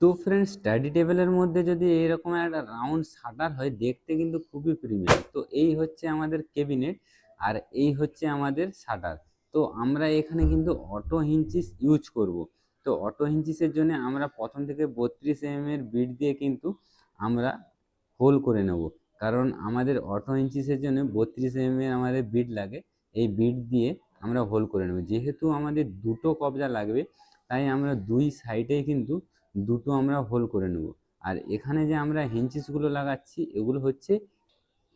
তো friend study টেবিলের মধ্যে যদি এরকম একটা রাউন্ড শাটার হয়, দেখতে কিন্তু খুবই প্রিমিয়াম তো এই হচ্ছে আমাদের কেবিনেট আর এই হচ্ছে আমাদের শাটার তো আমরা এখানে কিন্তু অটো হিঞ্চিস ইউজ করব। তো অটো হিঞ্চিসের জন্য আমরা প্রথম থেকে বত্রিশ এম এর বিট দিয়ে কিন্তু আমরা হোল করে নেব। কারণ আমাদের অটো ইঞ্চিসের জন্য বত্রিশ এম এর আমাদের বিট লাগে। এই বিট দিয়ে আমরা হোল করে নেব। যেহেতু আমাদের দুটো কবজা লাগবে তাই আমরা দুই সাইডেই কিন্তু দুটো আমরা হোল করে নেব। আর এখানে যে আমরা হিঞ্চিসগুলো লাগাচ্ছি, এগুলো হচ্ছে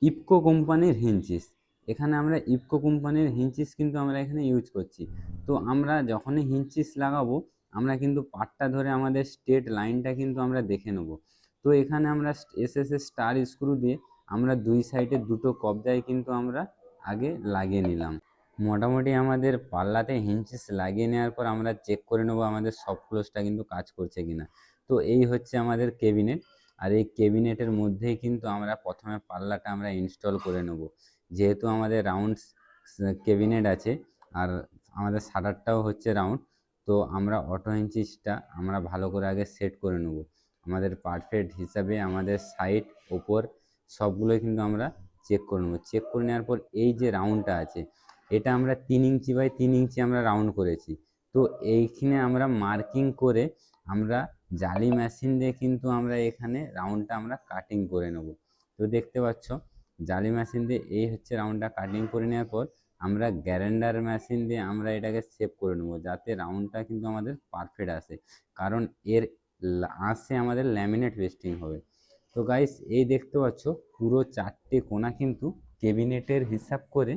ইপকো কোম্পানির হিঞ্চিস এখানে আমরা ইপকো কোম্পানির হিঞ্চিস কিন্তু আমরা এখানে ইউজ করছি। তো আমরা যখনই হিঞ্চিস লাগাবো, আমরা কিন্তু পাটটা ধরে আমাদের স্টেট লাইনটা কিন্তু আমরা দেখে নেব। তো এখানে আমরা এস এস স্টার স্ক্রু দিয়ে আমরা দুই সাইডে দুটো কবজায় কিন্তু আমরা আগে লাগিয়ে নিলাম। মোটামুটি আমাদের পাল্লাতে হিঞ্চিস লাগিয়ে নেওয়ার পর আমরা চেক করে নেব আমাদের সব ক্লোজটা কিন্তু কাজ করছে কিনা। তো এই হচ্ছে আমাদের কেবিনেট আর এই কেবিনেটের মধ্যেই কিন্তু আমরা প্রথমে পাল্লাটা আমরা ইনস্টল করে নেব। যেহেতু আমাদের রাউন্ড কেবিনেট আছে আর আমাদের শাটারটাও হচ্ছে রাউন্ড তো আমরা অটো ইঞ্চিসটা আমরা ভালো করে আগে সেট করে নেব। আমাদের পারফেক্ট হিসাবে আমাদের সাইড ওপর সবগুলোই কিন্তু আমরা চেক করে নেব। চেক করে নেওয়ার পর এই যে রাউন্ডটা আছে এটা আমরা তিন ইঞ্চি বাই তিন ইঞ্চি আমরা রাউন্ড করেছি। তো এইখানে আমরা মার্কিং করে আমরা জালি মেশিন দিয়ে কিন্তু আমরা এখানে রাউন্ডটা আমরা কাটিং করে নেব। তো দেখতে পাচ্ছ, জালি মেশিন দিয়ে এই হচ্ছে রাউন্ডটা কাটিং করে নেওয়ার পর আমরা গ্যারেন্ডার মেশিন দিয়ে আমরা এটাকে সেভ করে নেব যাতে রাউন্ডটা কিন্তু আমাদের পারফেক্ট আসে। কারণ এর আসে আমাদের ল্যামিনেট পেস্টিং হবে। তো গাইস, এই দেখতে পাচ্ছ, পুরো চারটে কোণা কিন্তু কেবিনেটের হিসাব করে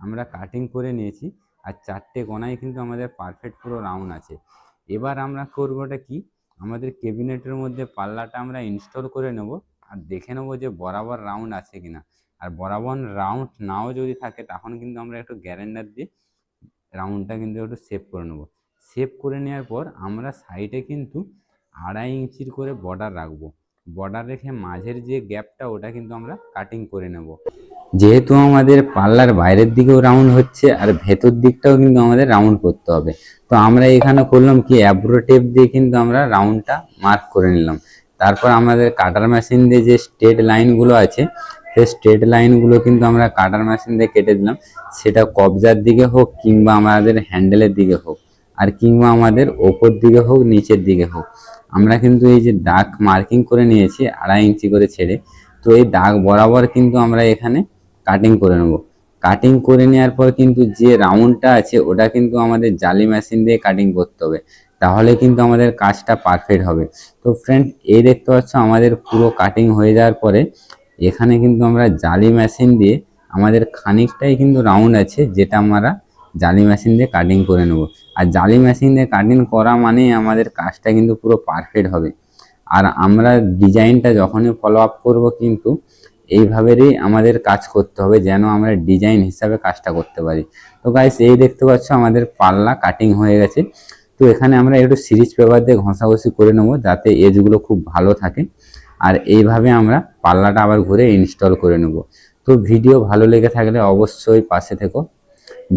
আমরা কাটিং করে নিয়েছি আর চারটে কোনায় কিন্তু আমাদের পারফেক্ট পুরো রাউন্ড আছে। এবার আমরা করবোটা কি? আমাদের কেবিনেটের মধ্যে পাল্লাটা আমরা ইনস্টল করে নেব আর দেখে নেব যে বরাবর রাউন্ড আছে কিনা। আর বরাবর রাউন্ড নাও যদি থাকে তখন কিন্তু আমরা একটু গ্যারেন্ডার দিয়ে রাউন্ডটা কিন্তু একটু সেভ করে নেব। সেভ করে নেওয়ার পর আমরা সাইডে কিন্তু আড়াই ইঞ্চির করে বর্ডার রাখব। বর্ডার রেখে মাঝের যে গ্যাপটা ওটা কিন্তু আমরা কাটিং করে নেব। যেহেতু আমাদের পাল্লার বাইরের দিকেও রাউন্ড হচ্ছে আর ভেতর দিকটাও কিন্তু আমাদের রাউন্ড করতে হবে। তো আমরা এখানে করলাম কি অ্যাব্রো টেপ দিয়ে কিন্তু আমরা রাউন্ডটা মার্ক করে নিলাম। তারপর আমাদের কাটার মেশিন দিয়ে যে স্ট্রেট লাইনগুলো আছে, সেই স্ট্রেট লাইনগুলো কিন্তু আমরা কাটার মেশিন দিয়ে কেটে দিলাম। সেটা কবজার দিকে হোক কিংবা আমাদের হ্যান্ডেলের দিকে হোক আর কিংবা আমাদের ওপর দিকে হোক, নিচের দিকে হোক। আমরা কিন্তু এই যে দাগ মার্কিং করে নিয়েছি, আড়াই ইঞ্চি করে ছেড়ে। তো এই দাগ বরাবর কিন্তু আমরা এখানে কাটিং করে নেব। কাটিং করে নেওয়ার পর কিন্তু যে রাউন্ডটা আছে, ওটা কিন্তু আমাদের জালি মেশিন দিয়ে কাটিং করতে হবে। তাহলে কিন্তু আমাদের কাজটা পারফেক্ট হবে। তো ফ্রেন্ড এই দেখতে পাচ্ছ আমাদের পুরো কাটিং হয়ে যাওয়ার পরে, এখানে কিন্তু আমরা জালি মেশিন দিয়ে আমাদের খানিকটাই কিন্তু রাউন্ড আছে, যেটা আমরা জালি মেশিন দিয়ে কাটিং করে নেব। আর জালি মেশিন দিয়ে কাটিং করা মানে আমাদের কাজটা কিন্তু পুরো পারফেক্ট হবে। আর আমরা ডিজাইনটা যখনই ফলো আপ করব কিন্তু এইভাবেরই আমাদের কাজ করতে হবে যেন আমরা ডিজাইন হিসাবে কাজটা করতে পারি। তো গাইস এই দেখতে পাচ্ছ আমাদের পাল্লা কাটিং হয়ে গেছে। তো এখানে আমরা একটু সিরিজ পেপার দিয়ে ঘষাঘষি করে নেব যাতে এজগুলো খুব ভালো থাকে। আর এইভাবে আমরা পাল্লাটা আবার ঘুরে ইনস্টল করে নেব। তো ভিডিও ভালো লেগে থাকলে অবশ্যই পাশে থেকো।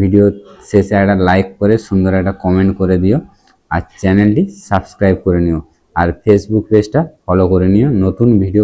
ভিডিও শেষে একটা লাইক করে সুন্দর একটা কমেন্ট করে দিও। আর চ্যানেলটি সাবস্ক্রাইব করে নিও। আর ফেসবুক পেজটা ফলো করে নিও। নতুন ভিডিও